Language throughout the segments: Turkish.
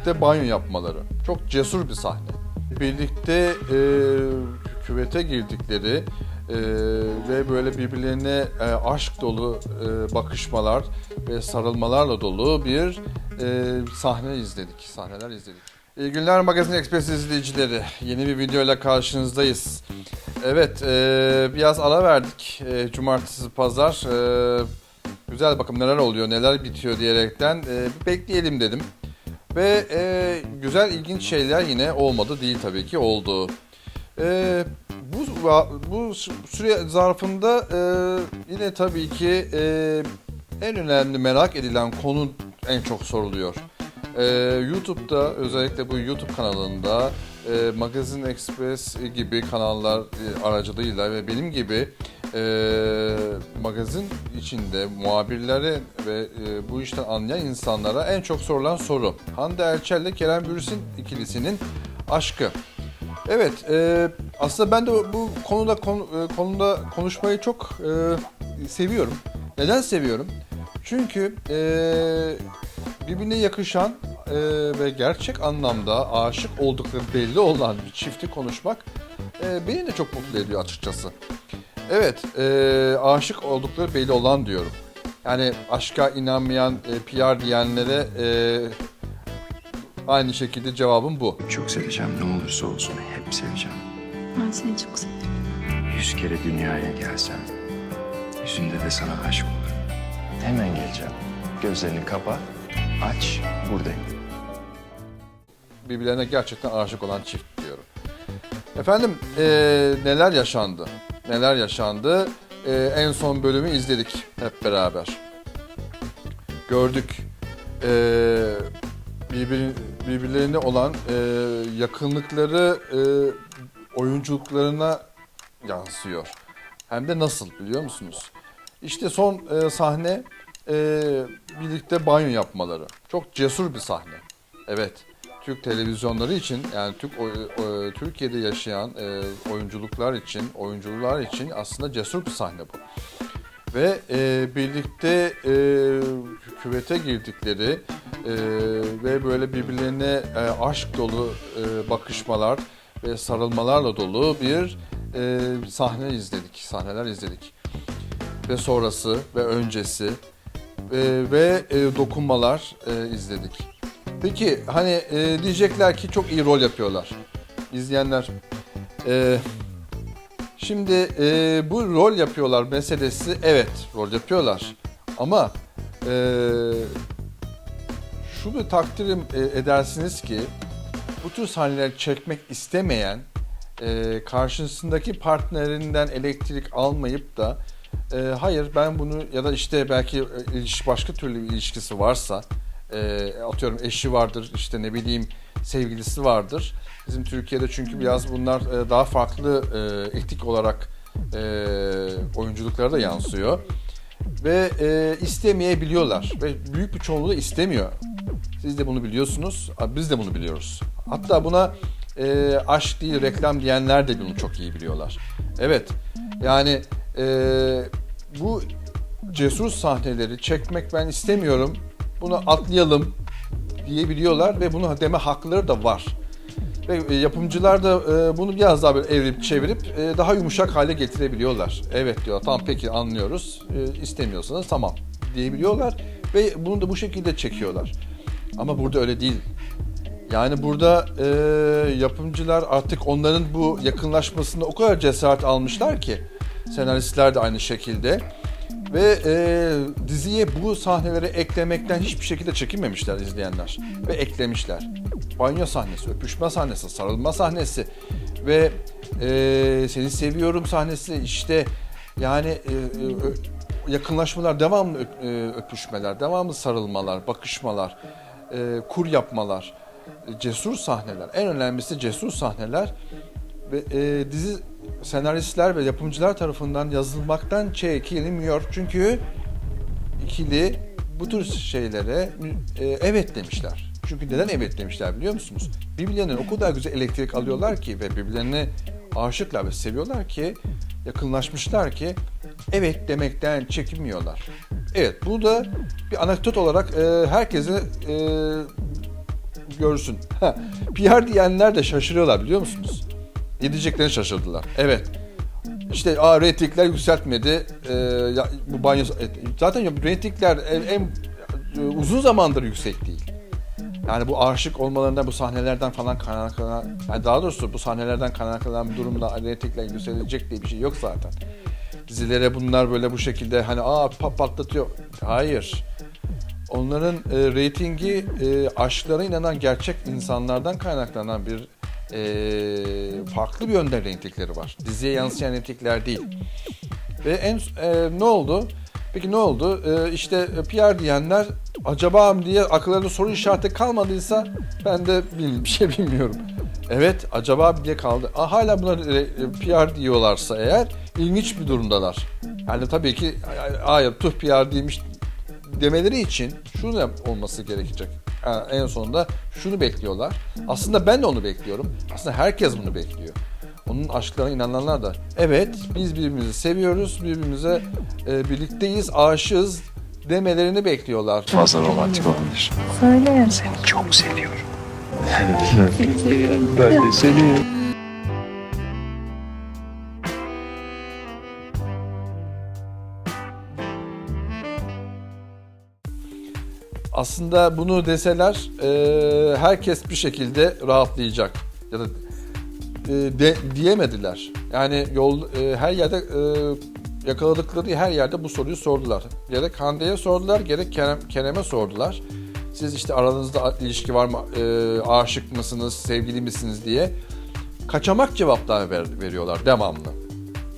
birlikte banyo yapmaları. Çok cesur bir sahne. Birlikte e, küvete girdikleri e, ve böyle birbirlerine e, aşk dolu e, bakışmalar ve sarılmalarla dolu bir e, sahne izledik. Sahneler izledik. İyi günler Magazin Express izleyicileri. Yeni bir videoyla karşınızdayız. Evet, e, biraz ara verdik. E, cumartesi, pazar. E, güzel bakalım neler oluyor, neler bitiyor diyerekten e, bekleyelim dedim. Ve e, güzel, ilginç şeyler yine olmadı değil tabii ki oldu. E, bu bu süre zarfında e, yine tabii ki e, en önemli merak edilen konu en çok soruluyor. Ee, YouTube'da özellikle bu YouTube kanalında e, Magazin Express gibi kanallar e, aracılığıyla ve benim gibi e, magazin içinde muhabirlere ve e, bu işten anlayan insanlara en çok sorulan soru. Hande Erçel ile Kerem Bürsin ikilisinin aşkı. Evet, e, aslında ben de bu konuda konu, e, konuda konuşmayı çok e, seviyorum. Neden seviyorum? Çünkü e, birbirine yakışan e, ve gerçek anlamda aşık oldukları belli olan bir çifti konuşmak e, beni de çok mutlu ediyor açıkçası. Evet, e, aşık oldukları belli olan diyorum. Yani aşka inanmayan e, PR diyenlere e, aynı şekilde cevabım bu. Çok seveceğim ne olursa olsun hep seveceğim. Ben seni çok seviyorum. Yüz kere dünyaya gelsem yüzünde de sana aşık olurum. Hemen geleceğim. Gözlerini kapa, aç, buradayım. birbirlerine gerçekten aşık olan çift diyorum. Efendim eee, neler yaşandı? Neler yaşandı? Eee, en son bölümü izledik hep beraber. Gördük. Eee birbir, birbirlerine olan eee, yakınlıkları eee, oyunculuklarına yansıyor. Hem de nasıl biliyor musunuz? İşte son eee, sahne eee, birlikte banyo yapmaları. Çok cesur bir sahne. Evet. Türk televizyonları için yani Türk o- Türkiye'de yaşayan e, oyunculuklar için, oyuncular için aslında cesur bir sahne bu. Ve e, birlikte e, küvete girdikleri e, ve böyle birbirlerine e, aşk dolu e, bakışmalar ve sarılmalarla dolu bir e, sahne izledik, sahneler izledik. Ve sonrası ve öncesi e, ve e, dokunmalar e, izledik. Peki hani e, diyecekler ki çok iyi rol yapıyorlar. İzleyenler. E, şimdi e, bu rol yapıyorlar meselesi evet rol yapıyorlar. Ama e, şunu takdirim e, edersiniz ki bu tür sahneler çekmek istemeyen e, karşısındaki partnerinden elektrik almayıp da e, hayır ben bunu ya da işte belki e, iliş, başka türlü bir ilişkisi varsa e, atıyorum eşi vardır işte ne bileyim sevgilisi vardır. Bizim Türkiye'de çünkü biraz bunlar e, daha farklı e, etik olarak e, oyunculuklara da yansıyor. Ve e, istemeyebiliyorlar ve büyük bir çoğunluğu da istemiyor. Siz de bunu biliyorsunuz, biz de bunu biliyoruz. Hatta buna e, aşk değil reklam diyenler de bunu çok iyi biliyorlar. Evet, yani e, bu cesur sahneleri çekmek ben istemiyorum, bunu atlayalım diyebiliyorlar ve bunu deme hakları da var. Ve e, yapımcılar da e, bunu biraz daha böyle evirip çevirip e, daha yumuşak hale getirebiliyorlar. Evet diyor tamam peki anlıyoruz istemiyorsanız tamam diyebiliyorlar ve bunu da bu şekilde çekiyorlar. Ama burada öyle değil. Yani burada e, yapımcılar artık onların bu yakınlaşmasında o kadar cesaret almışlar ki senaristler de aynı şekilde ve e, diziye bu sahneleri eklemekten hiçbir şekilde çekinmemişler izleyenler ve eklemişler. Banyo sahnesi, öpüşme sahnesi, sarılma sahnesi ve e, seni seviyorum sahnesi işte yani e, e, yakınlaşmalar, devamlı öp- e, öpüşmeler, devamlı sarılmalar, bakışmalar, e, kur yapmalar, e, cesur sahneler. En önemlisi cesur sahneler ve e, dizi senaristler ve yapımcılar tarafından yazılmaktan çekinilmiyor. Çünkü ikili bu tür şeylere e, evet demişler. Çünkü neden evet demişler biliyor musunuz? Birbirlerinden o kadar güzel elektrik alıyorlar ki ve birbirlerine aşıklar ve seviyorlar ki yakınlaşmışlar ki evet demekten çekinmiyorlar. Evet bu da bir anekdot olarak e, herkese e, görsün. PR diyenler de şaşırıyorlar biliyor musunuz? Ne diyeceklerini şaşırdılar. Evet. İşte aa reytingler yükseltmedi. Ee, ya, bu banyo e, zaten ya, reytingler en, en e, uzun zamandır yüksek değil. Yani bu aşık olmalarından, bu sahnelerden falan kaynaklanan, yani daha doğrusu bu sahnelerden kaynaklanan bir durumda reytingler yükselecek diye bir şey yok zaten. Dizilere bunlar böyle bu şekilde hani aa pa- patlatıyor. Hayır. Onların e, reytingi e, aşklara inanan gerçek insanlardan kaynaklanan bir e, farklı bir yönde reytingleri var. Diziye yansıyan reytingler değil. Ve en e, ne oldu? Peki ne oldu? E, işte PR diyenler acaba mı diye akıllarında soru işareti kalmadıysa ben de bil- bir şey bilmiyorum. Evet acaba diye kaldı. Aa, hala buna e, PR diyorlarsa eğer ilginç bir durumdalar. Yani tabii ki hayır tuh PR demiş demeleri için şunu olması gerekecek. En sonunda şunu bekliyorlar. Aslında ben de onu bekliyorum. Aslında herkes bunu bekliyor. Onun aşklarına inananlar da evet biz birbirimizi seviyoruz, birbirimize e, birlikteyiz, aşığız demelerini bekliyorlar. Fazla romantik olabilir. Söyle. Seni çok seviyorum. ben de seni. Aslında bunu deseler e, herkes bir şekilde rahatlayacak ya da e, de, diyemediler. Yani yol e, her yerde e, yakaladıkları her yerde bu soruyu sordular. Gerek Hande'ye sordular, gerek Kerem, Kerem'e sordular. Siz işte aranızda ilişki var mı, e, aşık mısınız, sevgili misiniz diye kaçamak cevaplar ver- veriyorlar devamlı.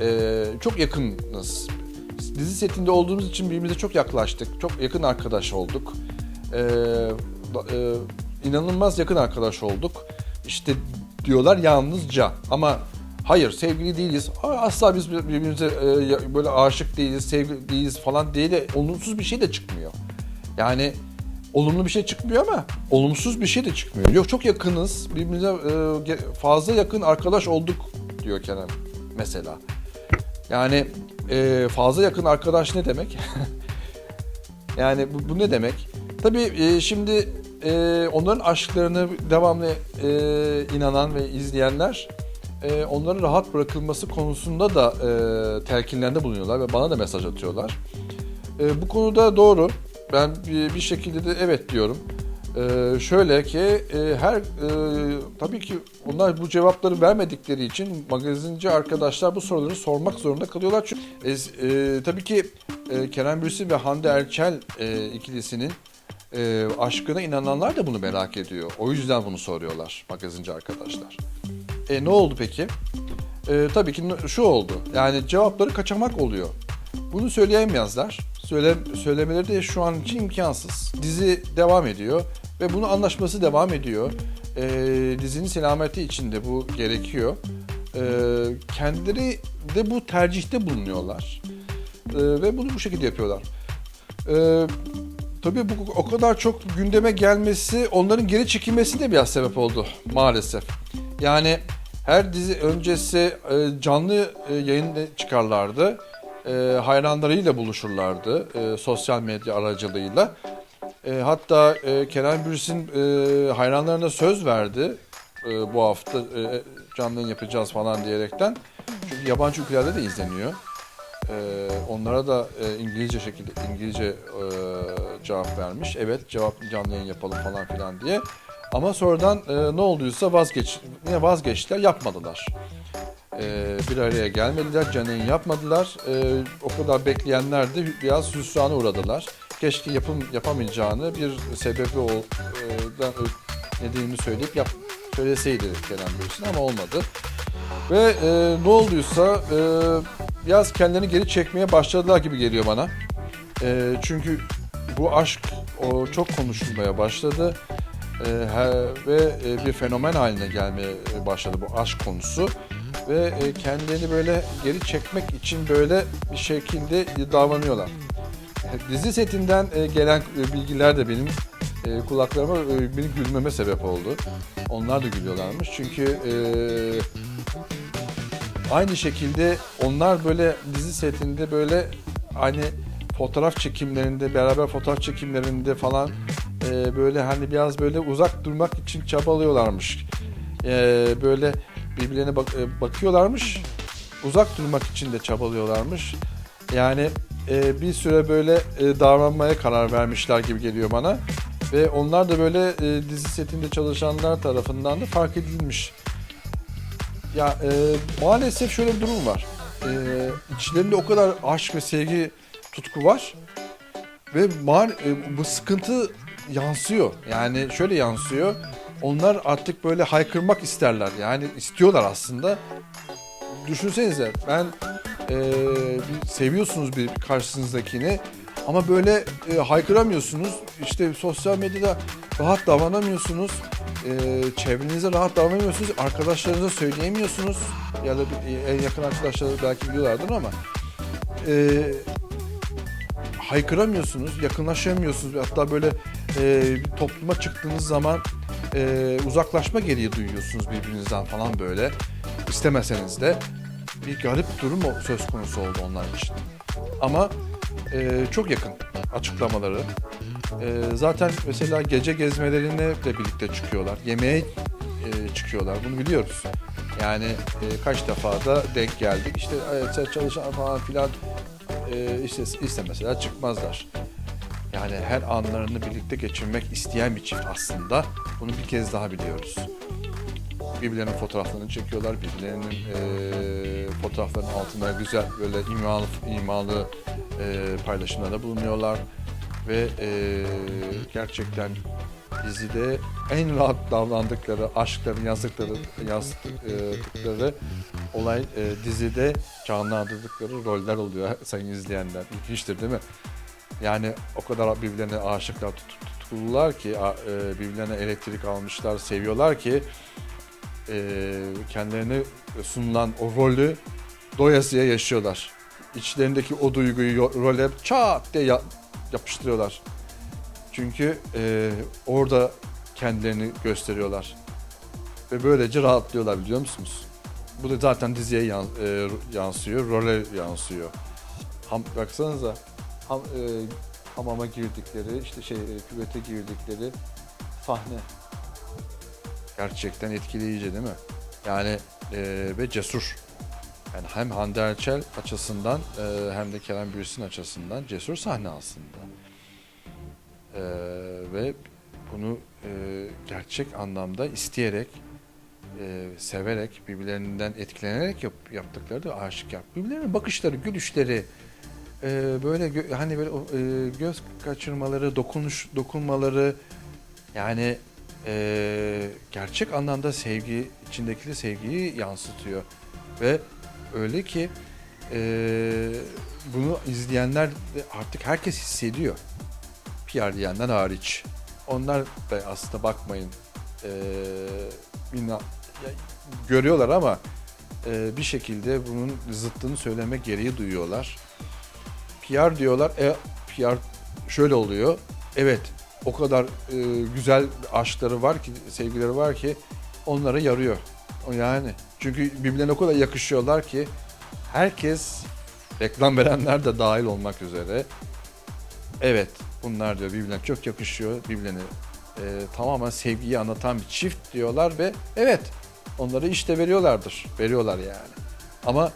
E, çok yakınız. Dizi setinde olduğumuz için birbirimize çok yaklaştık. Çok yakın arkadaş olduk. E, e, inanılmaz yakın arkadaş olduk. İşte diyorlar yalnızca ama hayır sevgili değiliz. Asla biz birbirimize e, böyle aşık değiliz, sevgili değiliz falan diye de olumsuz bir şey de çıkmıyor. Yani olumlu bir şey çıkmıyor ama olumsuz bir şey de çıkmıyor. Yok çok yakınız, birbirimize e, fazla yakın arkadaş olduk diyor Kerem mesela. Yani e, fazla yakın arkadaş ne demek? yani bu, bu ne demek? Tabii e, şimdi e, onların aşklarını devamlı e, inanan ve izleyenler e, onların rahat bırakılması konusunda da e, telkinlerde bulunuyorlar ve bana da mesaj atıyorlar. E, bu konuda doğru. Ben bir, bir şekilde de evet diyorum. E, şöyle ki e, her e, tabii ki onlar bu cevapları vermedikleri için magazinci arkadaşlar bu soruları sormak zorunda kalıyorlar. Çünkü e, e, tabii ki e, Kerem Bürsin ve Hande Erçel e, ikilisinin e, aşkına inananlar da bunu merak ediyor. O yüzden bunu soruyorlar magazinci arkadaşlar. E, ne oldu peki? E, tabii ki şu oldu. Yani cevapları kaçamak oluyor. Bunu söyleyemezler. Söyle, söylemeleri de şu an için imkansız. Dizi devam ediyor ve bunu anlaşması devam ediyor. E, dizinin selameti için de bu gerekiyor. E, kendileri de bu tercihte bulunuyorlar. E, ve bunu bu şekilde yapıyorlar. E, tabii bu o kadar çok gündeme gelmesi onların geri çekilmesi de biraz sebep oldu maalesef. Yani her dizi öncesi e, canlı e, yayın çıkarlardı. E, hayranlarıyla buluşurlardı e, sosyal medya aracılığıyla. E, hatta e, Kenan Bürsin e, hayranlarına söz verdi e, bu hafta e, canlı yayın yapacağız falan diyerekten. Çünkü yabancı ülkelerde de izleniyor. E, onlara da e, İngilizce şekilde İngilizce e, cevap vermiş. Evet cevap canlı yayın yapalım falan filan diye. Ama sonradan e, ne olduysa vazgeç yine vazgeçtiler yapmadılar. E, bir araya gelmediler, canlı yayın yapmadılar. E, o kadar bekleyenler de biraz hüsrana uğradılar. Keşke yapım yapamayacağını bir sebebi o e, nedenini söyleyip yap söyleseydi Kenan Bürsin ama olmadı. Ve e, ne olduysa e, biraz kendilerini geri çekmeye başladılar gibi geliyor bana. E, çünkü bu aşk o çok konuşulmaya başladı. E, ve e, bir fenomen haline gelmeye başladı bu aşk konusu. Ve e, kendilerini böyle geri çekmek için böyle bir şekilde davranıyorlar. Dizi setinden e, gelen e, bilgiler de benim e, kulaklarıma e, benim gülmeme sebep oldu. Onlar da gülüyorlarmış çünkü e, aynı şekilde onlar böyle dizi setinde böyle aynı fotoğraf çekimlerinde beraber fotoğraf çekimlerinde falan e, böyle hani biraz böyle uzak durmak için çabalıyorlarmış. E, böyle birbirlerine bak- e, bakıyorlarmış. Uzak durmak için de çabalıyorlarmış. Yani e, bir süre böyle e, davranmaya karar vermişler gibi geliyor bana. Ve onlar da böyle e, dizi setinde çalışanlar tarafından da fark edilmiş. Ya e, maalesef şöyle bir durum var. E, içlerinde o kadar aşk ve sevgi tutku var. Ve mal, e, bu sıkıntı yansıyor. Yani şöyle yansıyor. Onlar artık böyle haykırmak isterler. Yani istiyorlar aslında. Düşünsenize ben e, seviyorsunuz bir karşınızdakini ama böyle e, haykıramıyorsunuz. İşte sosyal medyada rahat davranamıyorsunuz. E, çevrenize rahat davranamıyorsunuz. Arkadaşlarınıza söyleyemiyorsunuz. Ya da bir- en yakın arkadaşlar belki biliyorlardır ama e, haykıramıyorsunuz, yakınlaşamıyorsunuz. Hatta böyle e, topluma çıktığınız zaman e, uzaklaşma gereği duyuyorsunuz birbirinizden falan böyle. İstemeseniz de bir garip durum söz konusu oldu onlar için. Ama e, çok yakın açıklamaları. E, zaten mesela gece gezmelerine de birlikte çıkıyorlar. Yemeğe e, çıkıyorlar. Bunu biliyoruz. Yani e, kaç defa da denk geldik. İşte evet, çalışan falan filan e, işte istemeseler çıkmazlar. Yani her anlarını birlikte geçirmek isteyen bir çift aslında. Bunu bir kez daha biliyoruz. Birbirlerinin fotoğraflarını çekiyorlar. Birbirlerinin e, fotoğraflarının altında güzel böyle imalı, imalı e, paylaşımlarda bulunuyorlar. Ve e, gerçekten dizide en rahat davrandıkları, aşklarını yansıttıkları, yansıttıkları olay e, dizide canlandırdıkları roller oluyor sayın izleyenler. İlginçtir değil mi? Yani o kadar birbirlerine aşıklar, tut- tutkulular ki, birbirlerine elektrik almışlar, seviyorlar ki e, kendilerine sunulan o rolü doyasıya yaşıyorlar. İçlerindeki o duyguyu role çat diye ya- yapıştırıyorlar. Çünkü e, orada kendilerini gösteriyorlar. Ve böylece rahatlıyorlar biliyor musunuz? Bu da zaten diziye yan- e, yansıyor, role yansıyor. Ham, baksanıza ham, e, hamama girdikleri, işte şey e, küvete girdikleri sahne. Gerçekten etkileyici değil mi? Yani e, ve cesur. Yani hem Hande Erçel açısından e, hem de Kerem Bürsin açısından cesur sahne aslında. E, ve bunu e, gerçek anlamda isteyerek, e, severek, birbirlerinden etkilenerek yap, yaptıkları da aşikar. Birbirlerinin bakışları, gülüşleri, e, böyle hani böyle e, göz kaçırmaları, dokunuş, dokunmaları yani e, gerçek anlamda sevgi, içindeki sevgiyi yansıtıyor. Ve öyle ki e, bunu izleyenler artık herkes hissediyor. PR diyenler hariç. Onlar da aslında bakmayın e, inan- görüyorlar ama e, bir şekilde bunun zıttını söyleme gereği duyuyorlar. PR diyorlar. E, PR şöyle oluyor. Evet o kadar e, güzel aşkları var ki, sevgileri var ki onlara yarıyor. Yani. Çünkü birbirlerine o kadar yakışıyorlar ki herkes reklam verenler de dahil olmak üzere evet bunlar diyor birbirlerine çok yakışıyor. Birbirlerine e, tamamen sevgiyi anlatan bir çift diyorlar ve evet onları işte veriyorlardır. Veriyorlar yani. Ama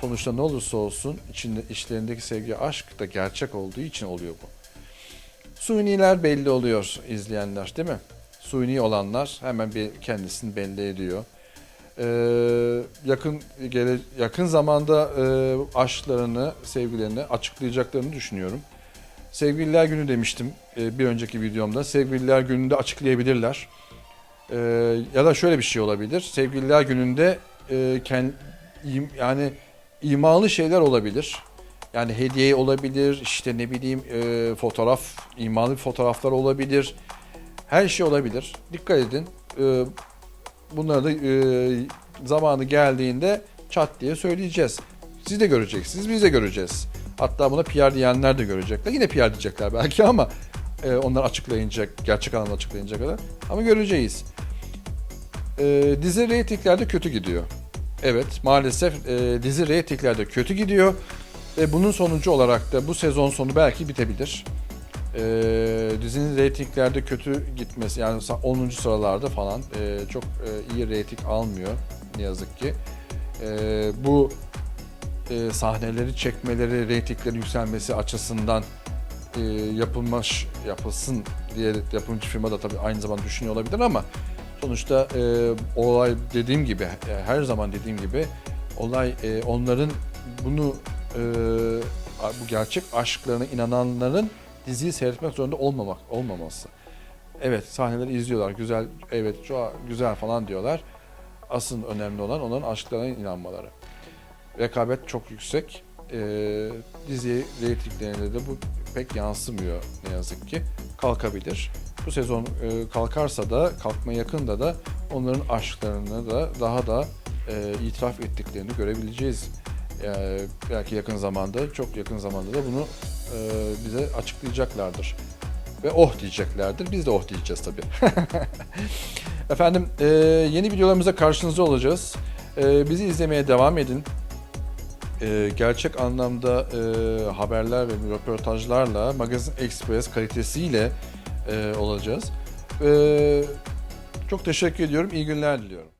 sonuçta ne olursa olsun içinde içlerindeki sevgi aşk da gerçek olduğu için oluyor bu. Suniler belli oluyor izleyenler değil mi? Suni olanlar hemen bir kendisini belli ediyor. Ee, yakın gele, yakın zamanda e, aşklarını, sevgilerini açıklayacaklarını düşünüyorum. Sevgililer günü demiştim e, bir önceki videomda. Sevgililer gününde açıklayabilirler. Ee, ya da şöyle bir şey olabilir. Sevgililer gününde e, kend, yani imalı şeyler olabilir. Yani hediye olabilir, işte ne bileyim e, fotoğraf, imalı fotoğraflar olabilir. Her şey olabilir. Dikkat edin. E, bunları da e, zamanı geldiğinde çat diye söyleyeceğiz. Siz de göreceksiniz, biz de göreceğiz. Hatta buna PR diyenler de görecekler. Yine PR diyecekler belki ama e, onlar açıklayınca, gerçek anlamda açıklayınca kadar. Ama göreceğiz. E, dizi reytinglerde kötü gidiyor. Evet maalesef e, dizi reytinglerde kötü gidiyor. Ve bunun sonucu olarak da bu sezon sonu belki bitebilir. e, dizinin reytinglerde kötü gitmesi yani sa- 10. sıralarda falan e, çok e, iyi reyting almıyor ne yazık ki. E, bu e, sahneleri çekmeleri, reytinglerin yükselmesi açısından e, yapılmış yapılsın diye yapımcı firma da tabii aynı zamanda düşünüyor olabilir ama sonuçta e, olay dediğim gibi e, her zaman dediğim gibi olay e, onların bunu bu gerçek aşklarına inananların diziyi seyretmek zorunda olmamak olmaması. Evet sahneleri izliyorlar güzel evet çok güzel falan diyorlar. Asıl önemli olan onların aşklarına inanmaları. Rekabet çok yüksek. E, dizi reytinglerinde de bu pek yansımıyor ne yazık ki. Kalkabilir. Bu sezon e, kalkarsa da kalkma yakında da onların aşklarını da daha da e, itiraf ettiklerini görebileceğiz. Yani belki yakın zamanda, çok yakın zamanda da bunu e, bize açıklayacaklardır. Ve oh diyeceklerdir. Biz de oh diyeceğiz tabii. Efendim e, yeni videolarımıza karşınızda olacağız. E, bizi izlemeye devam edin. E, gerçek anlamda e, haberler ve röportajlarla Magazin Express kalitesiyle e, olacağız. E, çok teşekkür ediyorum. İyi günler diliyorum.